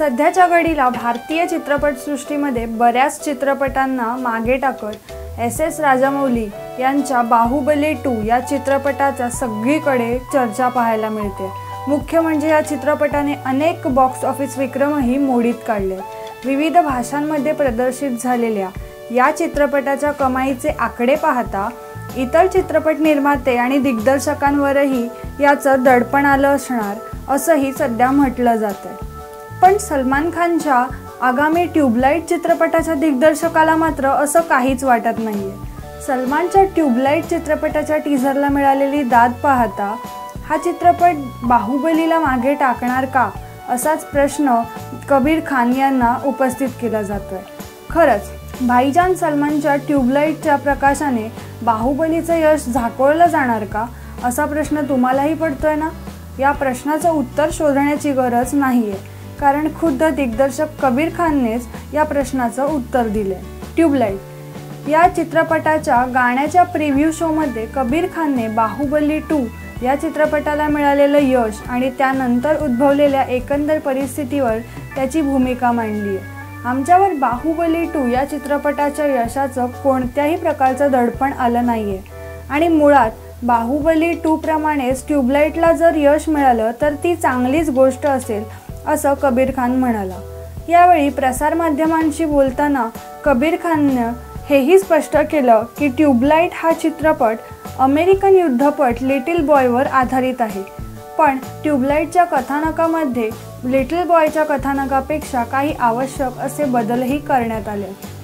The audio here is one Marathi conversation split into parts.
सध्याच्या घडीला भारतीय चित्रपटसृष्टीमध्ये बऱ्याच चित्रपटांना मागे टाकत एस एस राजामौली यांच्या बाहुबली टू या चित्रपटाचा सगळीकडे चर्चा पाहायला मिळते. मुख्य म्हणजे या चित्रपटाने अनेक बॉक्स ऑफिस विक्रमही मोडीत काढले. विविध भाषांमध्ये प्रदर्शित झालेल्या या चित्रपटाच्या कमाईचे आकडे पाहता इतर चित्रपट निर्माते आणि दिग्दर्शकांवरही याचं दडपण आलं असणार असंही सध्या म्हटलं जातं पण सलमान खानच्या आगामी ट्यूबलाईट चित्रपटाच्या दिग्दर्शकाला मात्र असं काहीच वाटत नाही आहे सलमानच्या ट्यूबलाईट चित्रपटाच्या टीझरला मिळालेली दाद पाहता हा चित्रपट बाहुबलीला मागे टाकणार का? असाच प्रश्न कबीर खान यांना उपस्थित केला जातो आहे खरंच भाईजान सलमानच्या ट्यूबलाईटच्या प्रकाशाने बाहुबलीचं यश झाकोळलं जाणार का? असा प्रश्न तुम्हालाही पडतोय ना? या प्रश्नाचं उत्तर शोधण्याची गरज नाही आहे कारण खुद्द दिग्दर्शक कबीर खाननेच या प्रश्नाचं उत्तर दिले. ट्यूबलाईट. या चित्रपटाच्या गाण्याच्या प्रिव्ह्यू शोमध्ये कबीर खानने बाहुबली टू या चित्रपटाला मिळालेलं यश आणि त्यानंतर उद्भवलेल्या एकंदर परिस्थितीवर त्याची भूमिका मांडली आहे आमच्यावर बाहुबली टू या चित्रपटाच्या यशाचं कोणत्याही प्रकारचं दडपण आलं नाही आहे आणि मुळात बाहुबली टू प्रमाणेच ट्यूबलाईटला जर यश मिळालं तर ती चांगलीच गोष्ट असेल असं कबीर खान म्हणाला. यावेळी प्रसारमाध्यमांशी बोलताना कबीर खाननं हेही स्पष्ट केलं की ट्यूबलाईट हा चित्रपट अमेरिकन युद्धपट लिटिल बॉयवर आधारित आहे. पण ट्यूबलाईटच्या कथानकामध्ये लिटिल बॉयच्या कथानकापेक्षा काही आवश्यक असे बदलही करण्यात आले.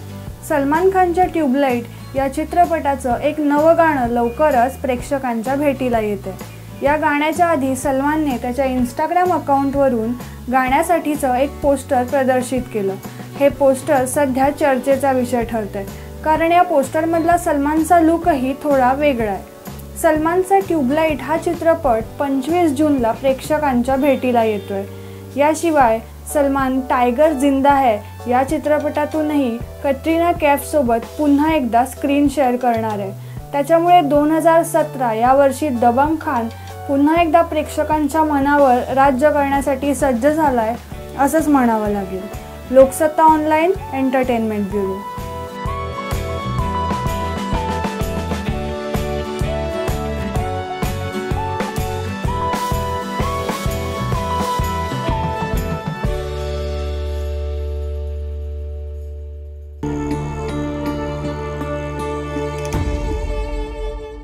सलमान खानच्या ट्यूबलाईट या चित्रपटाचं एक नवं गाणं लवकरच प्रेक्षकांच्या भेटीला येते या गाण्याच्या आधी सलमानने त्याच्या इंस्टाग्राम अकाउंटवरून गाण्यासाठीचं एक पोस्टर प्रदर्शित केलं. हे पोस्टर सध्या चर्चेचा विषय ठरतंय. कारण या पोस्टरमधला सलमानचा लुकही थोडा वेगळा आहे. सलमानचा ट्यूबलाईट हा चित्रपट पंचवीस जूनला प्रेक्षकांच्या भेटीला येतोय. याशिवाय सलमान टायगर जिंदा है या चित्रपटातूनही कटरीना कॅफसोबत पुन्हा एकदा स्क्रीन शेअर करणार आहे. त्याच्यामुळे दोन हजार सतरा या वर्षी दबंग खान पुन्हा एकदा प्रेक्षकांच्या मनावर राज्य करण्यासाठी सज्ज झाला आहे असंच म्हणावं लागेल. Loksatta online entertainment bureau.